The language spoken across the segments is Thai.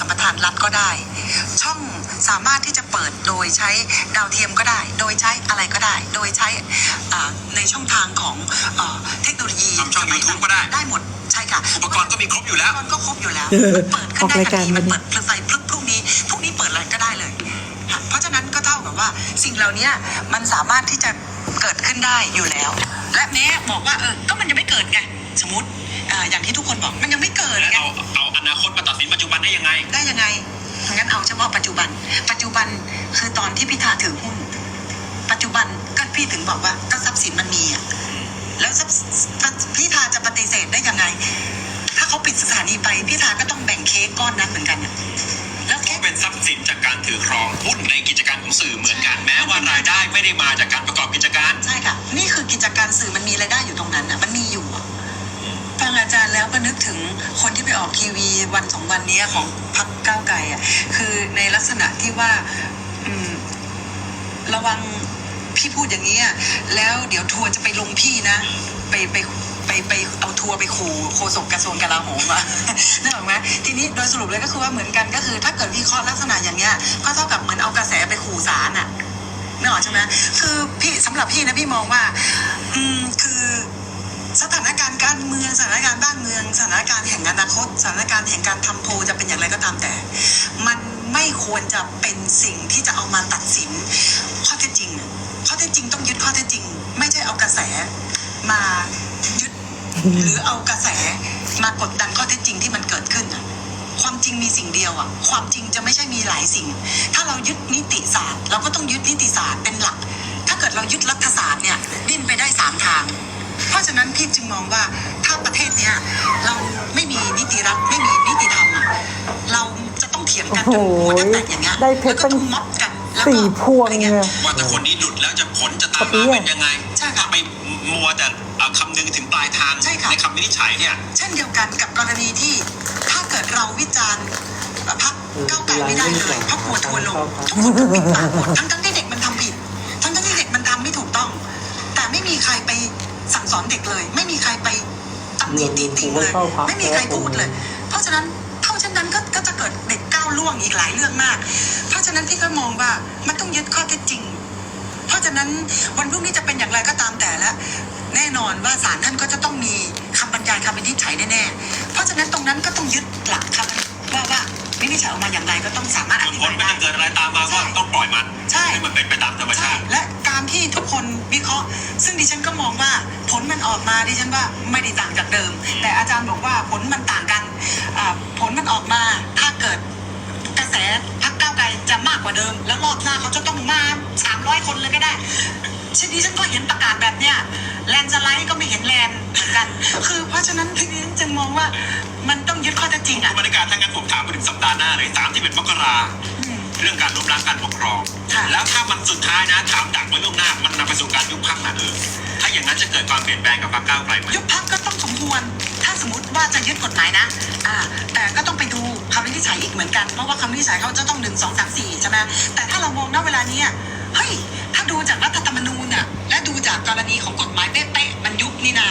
สัมปทานรัฐก็ได้ ช่องสามารถที่จะเปิดโดยใช้ดาวเทียมก็ได้ โดยใช้อะไรก็ได้ โดยใช้อ่าในช่องทางของเอ่อเทคโนโลยีทำช่องสมัย YouTube ก็ได้ได้หมดใช่ค่ะอุปกรณ์ก็มีครบอยู่แล้วอุปกรณ์ก็ครบอยู่แล้วเออมันเปิดขึ้นได้ออกรายทัการนทีวัมันนนี้เปิดพลไฟพรุ่งพรุ่งนี้พรุ่งนี้เปิดอะไรก็ได้เลยค่ะเพราะฉะนั้นก็เท่ากับว่าสิ่งเหล่านี้มันสามารถที่จะเกิดขึ้นได้อยู่แล้ว และแม้บอกว่าเออก็มันยังไม่เกิดไงสมมติ อ่าอย่างที่ทุกคนบอกมันยังไม่เกิดแล้วไงเอาเอาอนาคตมาตัดสินปัจจุบันได้ยังไง ได้ยังไงงั้นเอาเฉพาะปัจจุบัน ปัจจุบันคือตอนที่พิธาถือหุ้น ปัจจุบันก็พี่ถึงบอกว่าก็ทรัพย์สินมันมีอะแล้วทรัพย์พิธาจะปฏิเสธได้ยังไง ถ้าเขาปิดสถานีไปพิธาก็ต้องแบ่งเค้กก้อนนั้นเหมือนกันอะแล้วก็เค้กเป็นทรัพย์สินจากการถือครองหุ้นในกิจการของสื่อเหมือนกันแม้ว่ารายได้ไม่ได้มาจากการประกอบกิจการ ใช่ค่ะ นี่คือกิจการสื่อมันมีรายได้อยู่ตรงนั้นอะมันมีอยู่ อะฟังอาจารย์แล้วก็นึกถึงคนที่ไปออกทีวีวันสองวันนี้ของพรรคก้าวไกลอะคือในลักษณะที่ว่าระวังพี่พูดอย่างนี้แล้วเดี๋ยวทัวร์จะไปลงพี่นะ ไปไปไปไปเอาทัวร์ไปขู่โฆษกกระทรวงกลาโหมอะนึกออกไหมทีนี้โดยสรุปเลยก็คือว่าเหมือนกันก็คือ ถ้าเกิดวิเคราะห์ลักษณะอย่างเงี้ยก็เท่ากับเหมือนเอากระแสไปขู่ศาลอะนึกออกใช่ไหมคือพี่สำหรับพี่นะพี่มองว่า อืมคือสถานการณ์ การเมืองสถานการณ์บ้านเมือง สถานการณ์แห่งอนาคต สถานการณ์แห่งการทำโพจะเป็นอย่างไรก็ตามแต่ มันไม่ควรจะเป็นสิ่งที่จะเอามาตัดสินข้อเท็จจริงข้อเท็จจริงต้องยึดข้อเท็จจริง ไม่ใช่เอากระแสมายึดหรือเอากระแสมากดดันข้อเท็จจริงที่มันเกิดขึ้นอะความจริงมีสิ่งเดียวอะความจริงจะไม่ใช่มีหลายสิ่ง ถ้าเรายึดนิติศาสตร์ เราก็ต้องยึดนิติศาสตร์เป็นหลัก ถ้าเกิดเรายึดรัฐศาสตร์เนี่ยดิ้นไปได้สามทาง ราะฉะนั้นพี่จึงมองว่าถ้าประเทศเนี้ยเราไม่มีนิติรัฐไม่มีนิติธรรมอะเราจะต้องเถียงกันจนหัวจะแตกอย่างเงี้ยได้เพชรแล้วก็ต้องม็อบกันแล้วก็สี่พวงอะไรเลงี้ยว่าแต่คนนี้หลุดแล้วจะผลจะตามปะมาเปี้ยเป็นยังไงใช่ค่ะถ้าไปมัวแต่เอาคำนึงถึงปลายทางใช่ค่ะ คำวินิจฉัยเนี่ย เช่นเดียวกันกับกรณีที่ถ้าเกิดเราวิจารณ์พักก้าวไกลไม่ได้เลยเพราะกลัวทัวร์ลงทุกคนก็ปิดปากหมดทั้งทั้งๆที่ ตำหนิตีติงเลยไม่มีใครพูดเลย เพราะฉะนั้นเท่าเช่นนั้นก็ก็จะเกิดเด็กก้าวล่วงอีกหลายเรื่องมาก เพราะฉะนั้นพี่ก็มองว่ามันต้องยึดข้อเท็จจริง เพราะฉะนั้นวันพรุ่งนี้จะเป็นอย่างไรก็ตามแต่ละแน่นอนว่าศาลท่านก็จะต้องมีคำบรรยายคำวินิจฉัยแน่ๆเพราะฉะนั้นตรงนั้นก็ต้องยึดหลักคำ ว่าว่าวินิจฉัยออกมาอย่างไรก็ต้องสามารถอส่วนธิผลบายมันได้ จะเกิดอะไรตามมาก็ใช่ต้องปล่อยมันใช่ให้มันเป็นไปตามธรรมใช่ชาติ และการที่ทุกคนวิเคราะห์ ซึ่งดิฉันก็มองว่าผลมันออกมาดิฉันว่าไม่ได้ต่างจากเดิม แต่อาจารย์บอกว่าผลมันต่างกันอ่าผลมันออกมาถ้าเกิดกระแสพักก้าวไกลจะมากกว่าเดิม แล้วรอบหน้าเขาจะต้องมา 300 คนเลยก็ได้ ชนดิฉันก็เห็นประกาศแบบเนี้ยแลนด์สไลด์ก็ไม่เห็นแลนด์เหมือนกัน คือเพราะฉะนั้นทีนี้จึงมองว่ามันต้องยึดข้อเท็จจริงอะบรรยากาศทางการผมถามไปถึงสัปดาห์หน้าเลยสามที่เป็นมกราอืมเรื่องการล้มล้างการปกครองค่ะแล้วถ้ามันสุดท้ายนะถามดักไว้ล่วงหน้า มันนำไปสู่การยุบพักนะเออถ้าอย่างนั้นจะเกิดความเปลี่ยนแปลงกับพรรคก้าวไกลไหมยุบพักก็ต้องสมควร ถ้าสมมติว่าจะยึดกฎหมายนะอ่าแต่ก็ต้องไปดูคำวินิจฉัยอีกเหมือนกัน เพราะว่าคำวินิจฉัยเขาจะต้องหนึ่งสองสามสี่ใช่ไหมแต่ถ้าเรามองณเวลานี้อะเฮ้ย ถ้าดูจากรัฐธรรมนูญอะและดูจากกรณีของกฎหมายเป๊ะๆมันยุบนี่นา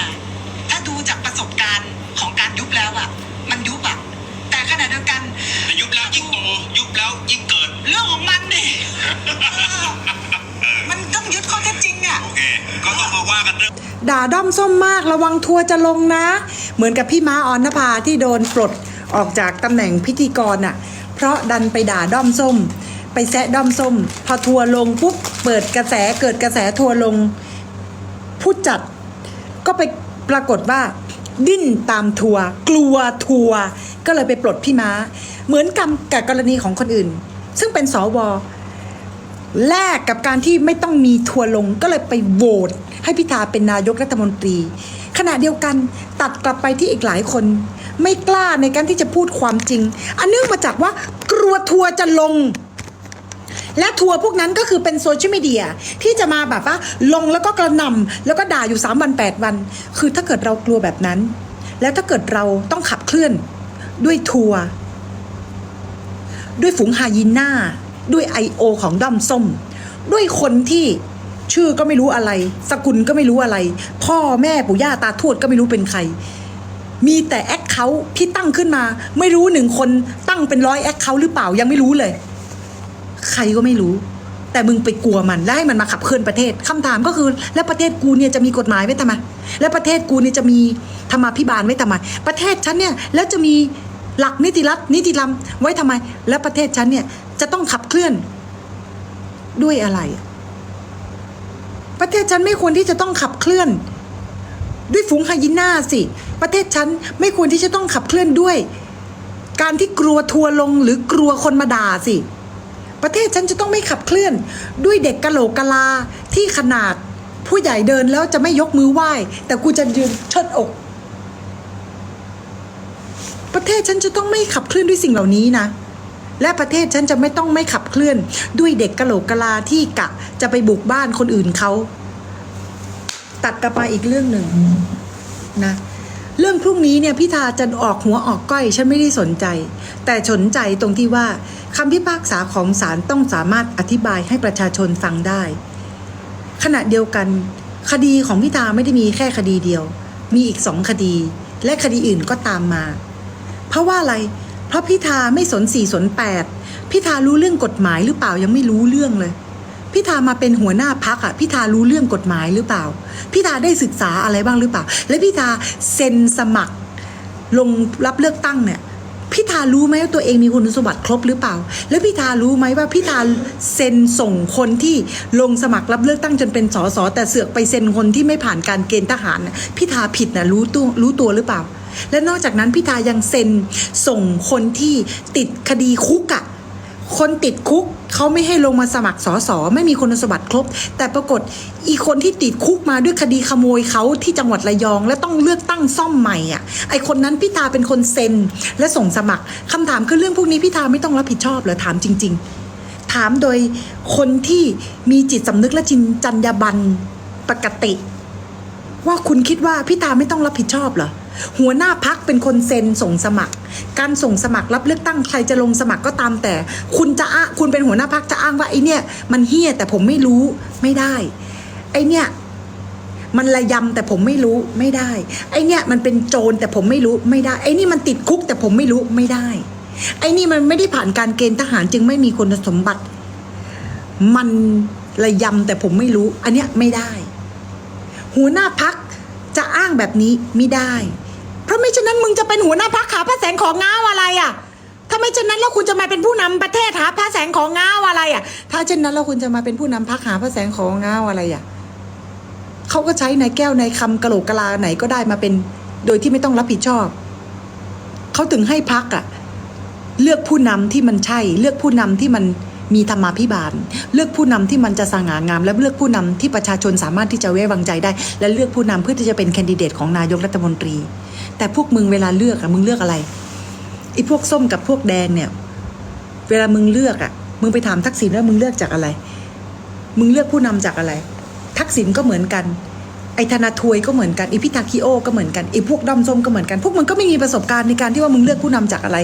ถ้าดูจากประสบการณ์ของการยุบแล้วอะมันยุบอะแต่ขณะเดียวกันแต่ยุบแล้วยิ่งโตยุบแล้วยิ่งเกิด เรื่องของมันดิเออมันต้องยึดข้อเท็จจริงอะโอเคก็ต้องมาว่ากันเรื่องด่าด้อมส้มมากระวังทัวร์จะลงนะ เหมือนกับพี่ม้าออนภาที่โดนปลดออกจากตำแหน่งพิธีกรน่ะเพราะดันไปด่าด้อมส้ม ไปแซะด้อมส้ม พอทัวลงปุ๊บเปิดกระแสเกิดกระแสทัวลง ผู้จัดก็ไปปรากฏว่า ดิ้นตามทัวกลัวทัวก็เลยไปปลดพี่ม้า เหมือนกับกับกรณีของคนอื่น ซึ่งเป็นสวแลกกับการที่ไม่ต้องมีทัวลงก็เลยไปโหวตให้พิธาเป็นนายกรัฐมนตรี ขณะเดียวกันตัดกลับไปที่อีกหลายคน ไม่กล้าในการที่จะพูดความจริง อันเนื่องมาจากว่ากลัวทัวจะลง และทัวร์พวกนั้นก็คือเป็นโซเชียลมีเดียที่จะมาแบบว่าลงแล้วก็กระนำแล้วก็ด่าอยู่ 3 วัน 8 วัน คือถ้าเกิดเรากลัวแบบนั้น แล้วถ้าเกิดเราต้องขับเคลื่อนด้วยทัวร์ด้วยฝูงไฮยีน่าด้วยไอโอของด้อมส้ม ด้วยคนที่ชื่อก็ไม่รู้อะไร สกุลก็ไม่รู้อะไร พ่อแม่ปู่ย่าตาทวดก็ไม่รู้เป็นใคร มีแต่แอคเคาท์ที่ตั้งขึ้นมา ไม่รู้หนึ่งคนตั้งเป็นร้อยแอคเคาท์หรือเปล่ายังไม่รู้เลย ใครก็ไม่รู้ แต่มึงไปกลัวมันแล้วให้มันมาขับเคลื่อนประเทศคำถามก็คือ แล้วประเทศกูเนี่ยจะมีกฎหมายไว้ทำไมแล้วประเทศกูเนี่ยจะมีธรรมาภิบาลไว้ทำไมประเทศฉันเนี่ยแล้วจะมีหลักนิติรัฐนิติธรรมไว้ทำไม แล้วประเทศฉันเนี่ยจะต้องขับเคลื่อนด้วยอะไร ประเทศฉันไม่ควรที่จะต้องขับเคลื่อน ด้วยฝูงไฮยีน่าสิ ประเทศฉันไม่ควรที่จะต้องขับเคลื่อนด้วย การที่กลัวทัวร์ลงหรือกลัวคนมาด่าสิ ประเทศฉันจะต้องไม่ขับเคลื่อน ด้วยเด็กกะโหลกกะลาที่ขนาดผู้ใหญ่เดินแล้วจะไม่ยกมือไหว้ แต่กูจะยืนเชิดอก ประเทศฉันจะต้องไม่ขับเคลื่อนด้วยสิ่งเหล่านี้นะและประเทศฉันจะไม่ต้องไม่ขับเคลื่อน ด้วยเด็กกะโหลกกะลาที่กะจะไปบุกบ้านคนอื่นเขา ตัดกลับมาอีกเรื่องหนึ่งนะ เรื่องพรุ่งนี้เนี่ยพิธาจะออกหัวออกก้อยฉันไม่ได้สนใจ แต่สนใจตรงที่ว่าคำพิพากษาของศาลต้องสามารถอธิบายให้ประชาชนฟังได้ ขณะเดียวกัน คดีของพิธาไม่ได้มีแค่คดีเดียว มีอีกสองคดี และคดีอื่นก็ตามมา เพราะว่าอะไร เพราะพิธาไม่สนสี่สนแปดพิธารู้เรื่องกฎหมายหรือเปล่ายังไม่รู้เรื่องเลย พิธามาเป็นหัวหน้าพักอะพิธารู้เรื่องกฎหมายหรือเปล่า พิธาได้ศึกษาอะไรบ้างหรือเปล่า และพิธาเซ็นสมัคร ลงรับเลือกตั้งเนี่ยพิธารู้ไหมว่าตัวเองมีคุณสมบัติครบหรือเปล่า แล้วพิธารู้ไหมว่าพิธาเซ็นส่งคนที่ลงสมัครรับเลือกตั้งจนเป็นสสแต่เสือกไปเซ็นคนที่ไม่ผ่านการเกณฑ์ทหารน่ะพิธาผิดนะรู้ตัวรู้ตัวหรือเปล่า และนอกจากนั้นพิธายังเซ็นส่งคนที่ติดคดีคุกอะ คนติดคุกเขาไม่ให้ลงมาสมัครสอสอไม่มีคุณสมบัติครบ แต่ปรากฏอีคนที่ติดคุกมาด้วยคดีขโมยเขาที่จังหวัดระยอง และต้องเลือกตั้งซ่อมใหม่อะไอคนนั้นพิธาเป็นคนเซ็นและส่งสมัครคำถามคือเรื่องพวกนี้พิธาไม่ต้องรับผิดชอบเหรอถามจริง ๆ ถามโดยคนที่มีจิตสำนึกและจินจรรยาบรรณปกติ ว่าคุณคิดว่าพิธาไม่ต้องรับผิดชอบเหรอ หัวหน้าพักเป็นคนเซ็นส่งสมัคร การส่งสมัครรับเลือกตั้งใครจะลงสมัครก็ตามแต่ คุณจะอ้างคุณเป็นหัวหน้าพักจะอ้างว่าไอเนี่ย มันเฮี้ยแต่ผมไม่รู้ไม่ได้ ไอเนี่ยมันระยำแต่ผมไม่รู้ไม่ได้ ไอเนี่ยมันเป็นโจรแต่ผมไม่รู้ไม่ได้ ไอนี่มันติดคุกแต่ผมไม่รู้ไม่ได้ ไอนี่มันไม่ได้ผ่านการเกณฑ์ทหารจึงไม่มีคุณสมบัติ มันระยำแต่ผมไม่รู้ อันเนี้ยไม่ได้ หัวหน้าพักจะอ้างแบบนี้ไม่ได้ ไม่ฉะนั้นมึงจะเป็นหัวหน้าพักหาพระแสงของง้าวอะไรอะถ้าไม่เช่นนั้นแล้วคุณจะมาเป็นผู้นำประเทศหาพระแสงของง้าวอะไรอะ ถ้าเช่นนั้นแล้วคุณจะมาเป็นผู้นำพักหาพระแสงของง้าวอะไรอะเขาก็ใช้ในแก้วในคำกะโหลกกะลาไหนก็ได้มาเป็น โดยที่ไม่ต้องรับผิดชอบเขาถึงให้พักอะ เลือกผู้นำที่มันใช่ เลือกผู้นำที่มัน มีธรรมาภิบาล เลือกผู้นำที่มันจะสง่างาม และเลือกผู้นำที่ประชาชนสามารถที่จะไว้วางใจได้ และเลือกผู้นำเพื่อที่จะเป็นแคนดิเดตของนายกรัฐมนตรี แต่พวกมึงเวลาเลือกอะมึงเลือกอะไรไอ้พวกส้มกับพวกแดงเนี่ย เวลามึงเลือกอะมึงไปถามทักษิณว่ามึงเลือกจากอะไร มึงเลือกผู้นำจากอะไร ทักษิณก็เหมือนกันไอ้ธนาทวยก็เหมือนกันไอ้พิธาคิโอก็เหมือนกันไอ้พวกด้อมส้มก็เหมือนกัน พวกมึงก็ไม่มีประสบการณ์ในการที่ว่ามึงเลือกผู้นำจากอะไร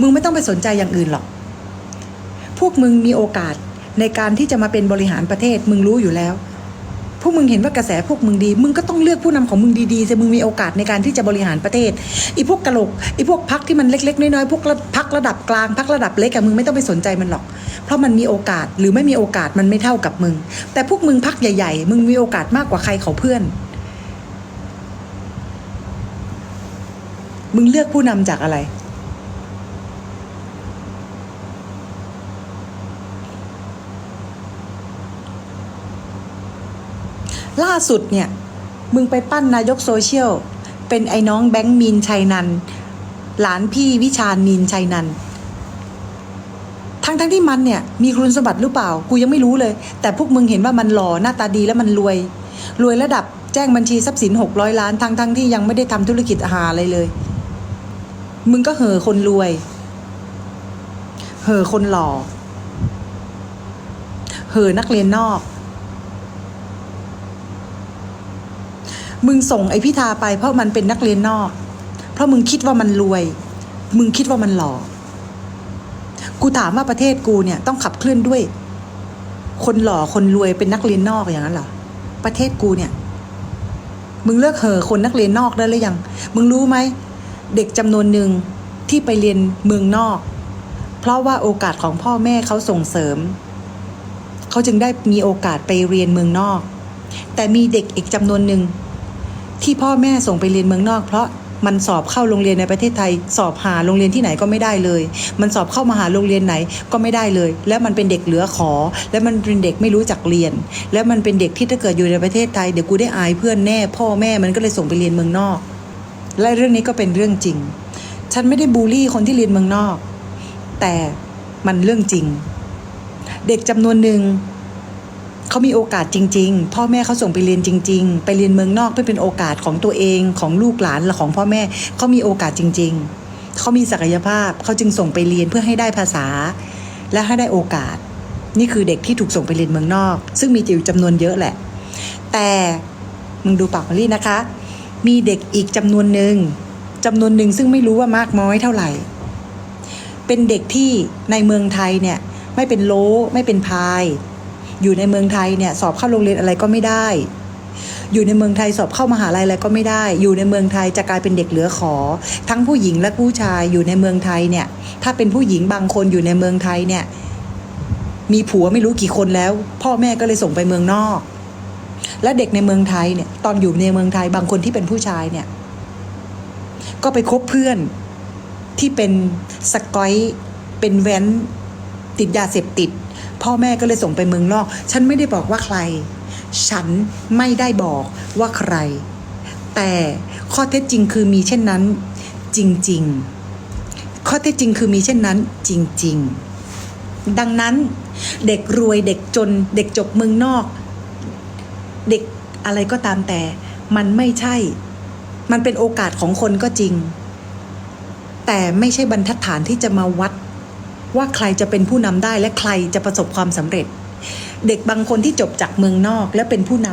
มึงไม่ต้องไปสนใจอย่างอื่นหรอก พวกมึงมีโอกาสในการที่จะมาเป็นบริหารประเทศมึงรู้อยู่แล้ว พวกมึงเห็นว่ากระแสพวกมึงดี มึงก็ต้องเลือกผู้นำของมึงดีๆสิมึงมีโอกาสในการที่จะบริหารประเทศไอีพวกกระโหลกไอีพวกพักที่มันเล็กๆน้อยๆพวกพักระดับกลางพักระดับเล็กอะมึงไม่ต้องไปสนใจมันหรอก เพราะมันมีโอกาสหรือไม่มีโอกาสมันไม่เท่ากับมึง แต่พวกมึงพักใหญ่ๆ มึงมีโอกาสมากกว่าใครเขาเพื่อน มึงเลือกผู้นำจากอะไร ล่าสุดเนี่ย มึงไปปั้นนายกโซเชียล เป็นไอ้น้องแบงค์มีนชัยนัน หลานพี่วิชาญมีนชัยนันทั้งทั้งที่มันเนี่ยมีคุณสมบัติหรือเปล่า กูยังไม่รู้เลย แต่พวกมึงเห็นว่ามันหล่อหน้าตาดีแล้วมันรวย รวยระดับแจ้งบัญชีทรัพย์สินหกร้อยล้านทั้งทั้งที่ยังไม่ได้ทำธุรกิจอาหาอะไรเลย มึงก็เห่อคนรวย เห่อคนหล่อ เห่อนักเรียนนอก มึงส่งไอพิธาไปเพราะมันเป็นนักเรียนนอก เพราะมึงคิดว่ามันรวย มึงคิดว่ามันหล่อกูถามว่าประเทศกูเนี่ยต้องขับเคลื่อนด้วย คนหล่อคนรวยเป็นนักเรียนนอกอย่างนั้นเหรอประเทศกูเนี่ย มึงเลิกเหอคนนักเรียนนอกได้หรือยัง มึงรู้ไหมเด็กจำนวนหนึ่งที่ไปเรียนเมืองนอก เพราะว่าโอกาสของพ่อแม่เขาส่งเสริม เขาจึงได้มีโอกาสไปเรียนเมืองนอก แต่มีเด็กอีกจำนวนหนึ่ง ที่พ่อแม่ส่งไปเรียนเมืองนอก เพราะมันสอบเข้าโรงเรียนในประเทศไทย สอบหาโรงเรียนที่ไหนก็ไม่ได้เลย มันสอบเข้ามาหาโรงเรียนไหนก็ไม่ได้เลย แล้วมันเป็นเด็กเหลือขอ แล้วมันเป็นเด็กไม่รู้จักเรียน แล้วมันเป็นเด็กที่ถ้าเกิดอยู่ในประเทศไทยเดี๋ยวกูได้อายเพื่อนแน่ พ่อแม่มันก็เลยส่งไปเรียนเมืองนอก และเรื่องนี้ก็เป็นเรื่องจริง ฉันไม่ได้บูลลี่คนที่เรียนเมืองนอก แต่มันเรื่องจริง เด็กจำนวนหนึ่ง เขามีโอกาสจริง ๆ พ่อแม่เขาส่งไปเรียนจริง ๆ ไปเรียนเมืองนอกเพื่อเป็นโอกาสของตัวเองของลูกหลานและของพ่อแม่เขามีโอกาสจริง ๆเขามีศักยภาพเขาจึงส่งไปเรียนเพื่อให้ได้ภาษา และให้ได้โอกาส นี่คือเด็กที่ถูกส่งไปเรียนเมืองนอก ซึ่งมีอยู่จำนวนเยอะแหละ แต่มึงดูปากมอลี่นะคะ มีเด็กอีกจำนวนหนึ่งจำนวนหนึ่งซึ่งไม่รู้ว่ามากน้อยเท่าไหร่ เป็นเด็กที่ในเมืองไทยเนี่ยไม่เป็นโลไม่เป็นพาย อยู่ในเมืองไทยเนี่ยสอบเข้าโรงเรียนอะไรก็ไม่ได้ อยู่ในเมืองไทยสอบเข้ามหาลัยอะไรก็ไม่ได้ อยู่ในเมืองไทยจะกลายเป็นเด็กเหลือขอ ทั้งผู้หญิงและผู้ชายอยู่ในเมืองไทยเนี่ย ถ้าเป็นผู้หญิงบางคนอยู่ในเมืองไทยเนี่ย มีผัวไม่รู้กี่คนแล้ว พ่อแม่ก็เลยส่งไปเมืองนอก และเด็กในเมืองไทยเนี่ย ตอนอยู่ในเมืองไทยบางคนที่เป็นผู้ชายเนี่ย ก็ไปคบเพื่อนที่เป็นสกอยเป็นแว้นติดยาเสพติด พ่อแม่ก็เลยส่งไปเมืองนอก ฉันไม่ได้บอกว่าใคร ฉันไม่ได้บอกว่าใคร แต่ข้อเท็จจริงคือมีเช่นนั้น จริง ๆ ข้อเท็จจริงคือมีเช่นนั้น จริง ๆ ดังนั้น เด็กรวยเด็กจน เด็กจบเมืองนอก เด็กอะไรก็ตามแต่ มันไม่ใช่ มันเป็นโอกาสของคนก็จริง แต่ไม่ใช่บรรทัดฐานที่จะมาวัด ว่าใครจะเป็นผู้นำได้และใครจะประสบความสำเร็จ เด็กบางคนที่จบจากเมืองนอกและเป็นผู้น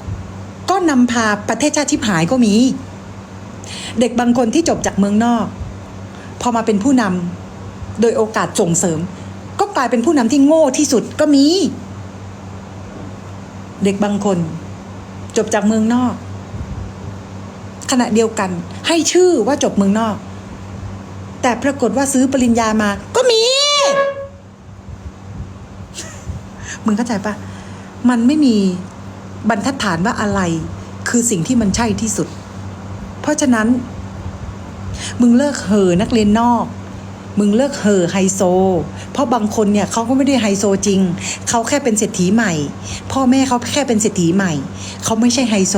ำก็นำพาประเทศชาติชิบหายก็มี เด็กบางคนที่จบจากเมืองนอก พอมาเป็นผู้นำโดยโอกาสส่งเสริม ก็กลายเป็นผู้นำที่โง่ที่สุดก็มี เด็กบางคน จบจากเมืองนอก ขณะเดียวกันให้ชื่อว่าจบเมืองนอก แต่ปรากฏว่าซื้อปริญญามา ก็มี มึงเข้าใจปะมันไม่มีบรรทัดฐานว่าอะไร คือสิ่งที่มันใช่ที่สุด เพราะฉะนั้น มึงเลิกเห่อนักเรียนนอก มึงเลิกเห่อไฮโซ เพราะบางคนเนี่ยเขาก็ไม่ได้ไฮโซจริง เขาแค่เป็นเศรษฐีใหม่ พ่อแม่เขาแค่เป็นเศรษฐีใหม่ เขาไม่ใช่ไฮโซ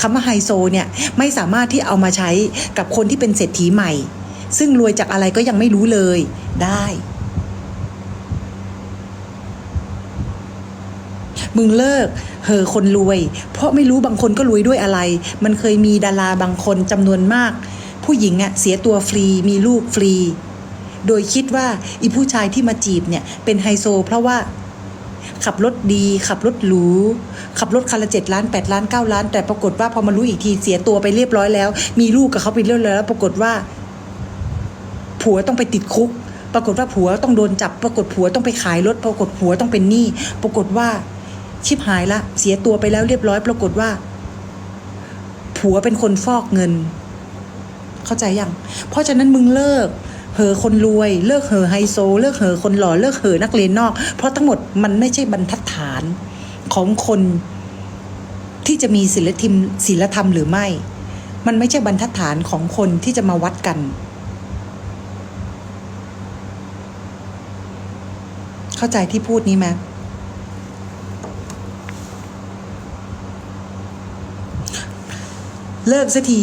คำว่าไฮโซเนี่ยไม่สามารถที่เอามาใช้กับคนที่เป็นเศรษฐีใหม่ ซึ่งรวยจากอะไรก็ยังไม่รู้เลยได้ มึงเลิกเหอะคนรวย เพราะไม่รู้บางคนก็รวยด้วยอะไร มันเคยมีดาราบางคนจำนวนมาก ผู้หญิงอะเสียตัวฟรีมีลูกฟรี โดยคิดว่าอีผู้ชายที่มาจีบเนี่ยเป็นไฮโซ เพราะว่าขับรถดี ขับรถหรูขับรถคันละเจ็ดล้านแปดล้านเก้าล้าน แต่ปรากฏว่าพอมารู้อีกทีเสียตัวไปเรียบร้อยแล้ว มีลูกกับเขาไปเรียบร้อยแล้ว ปรากฏว่า ผัวต้องไปติดคุก ปรากฏว่าผัวต้องโดนจับ ปรากฏผัวต้องไปขายรถ ปรากฏผัวต้องเป็นหนี้ปรากฏว่าชิบหายละ เสียตัวไปแล้วเรียบร้อย ปรากฏว่า ผัวเป็นคนฟอกเงิน เข้าใจยังเพราะฉะนั้นมึงเลิกเหอคนรวยเลิกเหอไฮโซ เลิกเหอคนหล่อเลิกเหอนักเรียนนอก เพราะทั้งหมดมันไม่ใช่บรรทัดฐานของคนที่จะมีศีลธรรมศีลธรรมหรือไม่ มันไม่ใช่บรรทัดฐานของคนที่จะมาวัดกัน เข้าใจที่พูดนี้ไหมเลิกสักที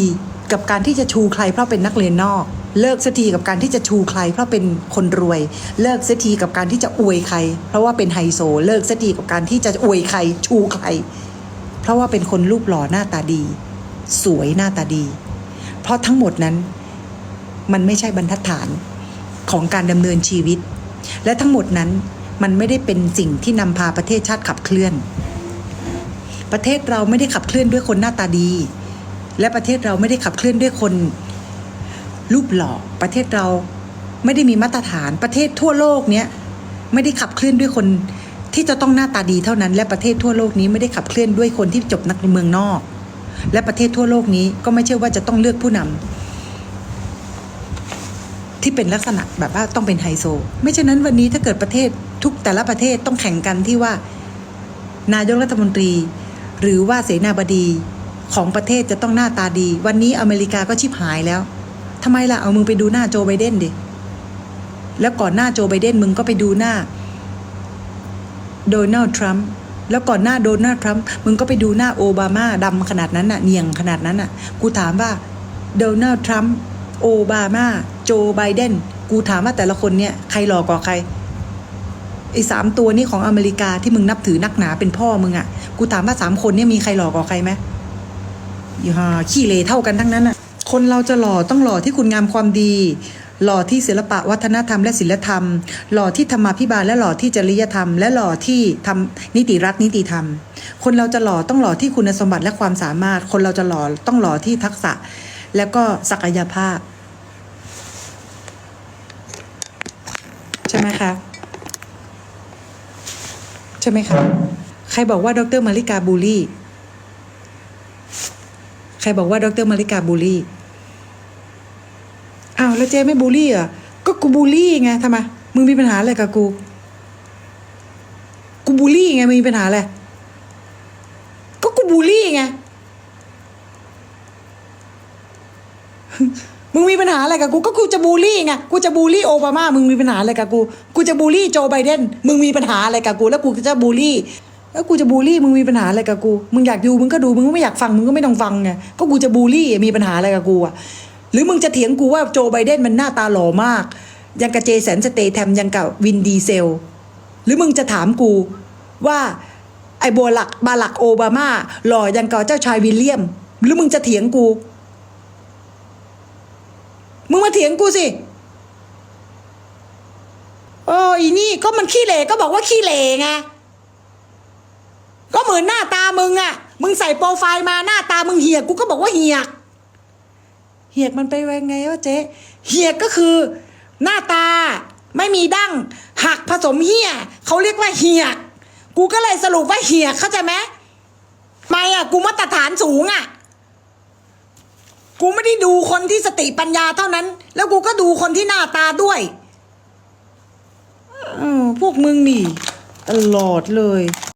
กับการที่จะชูใครเพราะเป็นนักเรียนนอก เลิกสักทีกับการที่จะชูใครเพราะเป็นคนรวย เลิกสักทีกับการที่จะอวยใคร เพราะว่าเป็นไฮโซ เลิกสักทีกับการที่จะอวยใคร ชูใคร เพราะว่าเป็นคนรูปหล่อหน้าตาดี สวยหน้าตาดี เพราะทั้งหมดนั้น มันไม่ใช่บรรทัดฐานของการดำเนินชีวิต และทั้งหมดนั้น มันไม่ได้เป็นสิ่งที่นำพาประเทศชาติขับเคลื่อน ประเทศเราไม่ได้ขับเคลื่อนด้วยคนหน้าตาดี และประเทศเราไม่ได้ขับเคลื่อนด้วยคนรูปหล่อประเทศเราไม่ได้มีมาตรฐานประเทศทั่วโลกเนี้ยไม่ได้ขับเคลื่อนด้วยคนที่จะต้องหน้าตาดีเท่านั้น และประเทศทั่วโลกนี้ไม่ได้ขับเคลื่อนด้วยคนที่จบนักเมืองนอก และประเทศทั่วโลกนี้ก็ไม่ใช่ว่าจะต้องเลือกผู้น ที่เป็นลักษณะแบบว่าต้องเป็นไฮโซ ไม่เช่นนั้นวันนี้ถ้าเกิดประเทศทุกแต่ละประเทศต้องแข่งกันที่ว่า นายกรัฐมนตรี หรือว่าเสนาบดีของประเทศจะต้องหน้าตาดี วันนี้อเมริกาก็ชิบหายแล้วทำไมล่ะเอามึงไปดูหน้าโจไบเดนดิแล้วก่อนหน้าโจไบเดนมึงก็ไปดูหน้าโดนัลด์ทรัมป์แล้วก่อนหน้าโดนัลด์ทรัมป์มึงก็ไปดูหน้าโอบามาดำขนาดนั้นน่ะเนียงขนาดนั้นน่ะกูถามว่าโดนัลด์ทรัมป์โอบามา จไบเดนกูถามว่าแต่ละคนเนี่ยใครหล่อกว่าใครไอ้สามตัวนี่ของอเมริกาที่มึงนับถือนักหนาเป็นพ่อมึงอะ่ะ กูถามว่าสามคนเนี่ยมีใครหล่อกว่าใครไหมอย่าขี้เลเท่ากันทั้งนั้นอะ่ะ คนเราจะหล่อต้องหล่อที่คุณงามความดี หล่อที่ศิลปะวัฒนธรรมและศิลธรรม หล่อที่ธรรมาภิบาลและหล่อที่จริยธรรม และหล่อที่ทำนิติรัฐนิติธรรม คนเราจะหล่อต้องหล่อที่คุณสมบัติและความสามารถ คนเราจะหล่อต้องหล่อที่ทักษะ แล้วก็ศักยภาพ ใช่ ไหมคะใช่ไหมคะใครบอกว่าดรมาริกาบูลลี่ใครบอกว่าดรมาริกาบูลลี่อ้าวแล้วเจ๊ไม่บูลลี่เหรอก็กูบูลลี่ไงทำไมมึงมีปัญหาอะไรกับกูกูบูลลี่ไงมึงมีปัญหาอะไรก็กูบูลลี่ไง มึงมีปัญหาอะไรกับกูก็กูจะบูลลี่ไงกูจะบูลลี่โอบามามึงมีปัญหาอะไรกับกูกูจะบูลลี่โจไบเดนมึงมีปัญหาอะไรกับกู แล้วกูจะบูลลี่แล้วกูจะบูลลี่มึงมีปัญหาอะไรกับกูมึงอยากดูมึงก็ดูมึงไม่อยากฟังมึงก็ไม่ต้องฟังไงก็กูจะบูลลี่มีปัญหาอะไรกับกูอะหรือมึงจะเถียงกูว่าโจไบเดนมันหน้าตาหล่อมาก ยังกับเจสันสเตแทมยังกับวินดีเซล หรือมึงจะถามกูว่าไอ้โบลักบาหลักโอบามาหล่อยังกับเจ้าชายวิลเลียม หรือมึงจะเถียงกู มึงมาเถียงกูสิโอ้อีนี่ก็มันขี้เหร่ก็บอกว่าขี้เหร่ไงก็เหมือนหน้าตามึงอะมึงใส่โปรไฟล์มาหน้าตามึงเหียกกูก็บอกว่าเหียก เหียกมันไปไงวะเจ๊เหียกก็คือ หน้าตาไม่มีดั้งหักผสมเหียเขาเรียกว่าเหียก กูก็เลยสรุปว่าเหียกเข้าใจไหมไม่อะกูมาตรฐานสูงอะ กูไม่ได้ดูคนที่สติปัญญาเท่านั้น แล้วกูก็ดูคนที่หน้าตาด้วยอพวกมึงนี่ ตลอดเลย